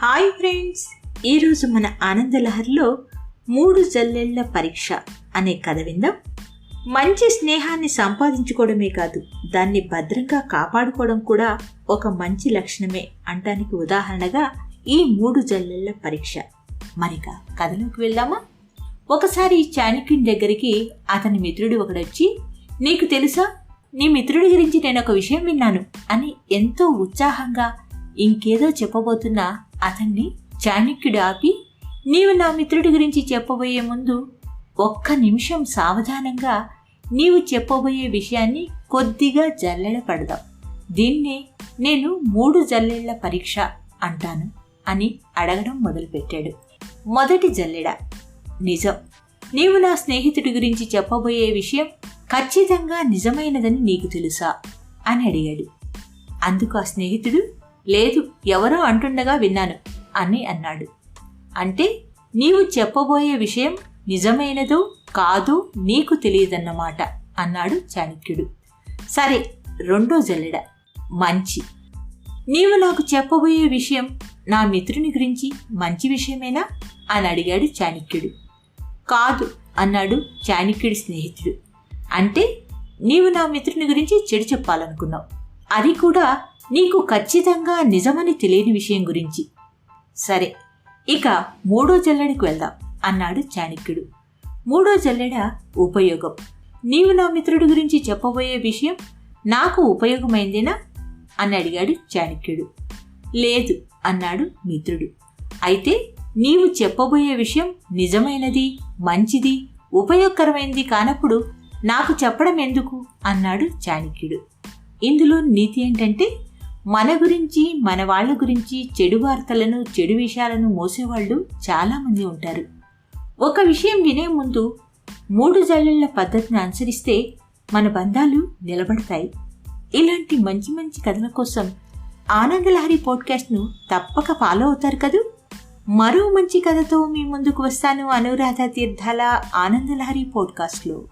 Hi friends. ఈరోజు మన ఆనందలహర్లో మూడు జల్లెళ్ళ పరీక్ష అనే కథ విందాం. మంచి స్నేహాన్ని సంపాదించుకోవడమే కాదు దాన్ని భద్రంగా కాపాడుకోవడం కూడా ఒక మంచి లక్షణమే అంటానికి ఉదాహరణగా ఈ మూడు జల్లెళ్ళ పరీక్ష. మరిక కథలోకి వెళ్దామా? ఒకసారి చాణక్యుని దగ్గరికి అతని మిత్రుడు ఒకడొచ్చి నీకు తెలుసా? నీ మిత్రుడి గురించి నేను ఒక విషయం విన్నాను అని ఎంతో ఉత్సాహంగా ఇంకేదో చెప్పబోతున్నా అతన్ని చాణక్యుడు ఆపి నీవు నా మిత్రుడి గురించి చెప్పబోయే ముందు ఒక్క నిమిషం సావధానంగా నీవు చెప్పబోయే విషయాన్ని కొద్దిగా జల్లెడ పడదాం. దీన్నే నేను మూడు జల్లెళ్ళ పరీక్ష అంటాను అని అడగడం మొదలుపెట్టాడు. మొదటి జల్లెడ నిజం. నీవు నా స్నేహితుడి గురించి చెప్పబోయే విషయం ఖచ్చితంగా నిజమైనదని నీకు తెలుసా? అని అడిగాడు. అందుకు ఆ స్నేహితుడు లేదు ఎవరో అంటుండగా విన్నాను అని అన్నాడు. అంటే నీవు చెప్పబోయే విషయం నిజమైనదో కాదు నీకు తెలియదన్నమాట అన్నాడు చాణక్యుడు. సరే రెండో జల్లెడ. మంచి. నీవు నాకు చెప్పబోయే విషయం నా మిత్రుని గురించి మంచి విషయమేనా అని అడిగాడు చాణక్యుడు. కాదు అన్నాడు చాణక్యుడి స్నేహితుడు. అంటే నీవు నా మిత్రుని గురించి చెడు చెప్పాలనుకున్నావు. అది కూడా నీకు ఖచ్చితంగా నిజమని తెలియని విషయం గురించి. సరే ఇక మూడో జల్లెడికి వెళ్దాం అన్నాడు చాణక్యుడు. మూడో జల్లెడ ఉపయోగం. నీవు నా మిత్రుడి గురించి చెప్పబోయే విషయం నాకు ఉపయోగమైందేనా? అని అడిగాడు చాణక్యుడు. లేదు అన్నాడు మిత్రుడు. అయితే నీవు చెప్పబోయే విషయం నిజమైనది మంచిది ఉపయోగకరమైనది కానప్పుడు నాకు చెప్పడం ఎందుకు అన్నాడు చాణక్యుడు. ఇందులో నీతి ఏంటంటే మన గురించి మన వాళ్ళ గురించి చెడు వార్తలను చెడు విషయాలను మోసేవాళ్ళు చాలామంది ఉంటారు. ఒక విషయం వినే ముందు మూడు జల్లుల పద్ధతిని అనుసరిస్తే మన బంధాలు నిలబడతాయి. ఇలాంటి మంచి మంచి కథల కోసం ఆనందలహరి పాడ్కాస్ట్ను తప్పక ఫాలో అవుతారు కదూ? మరో మంచి కథతో మీ ముందుకు వస్తాను అనురాధ తీర్థాల ఆనందలహరి పాడ్కాస్ట్లో.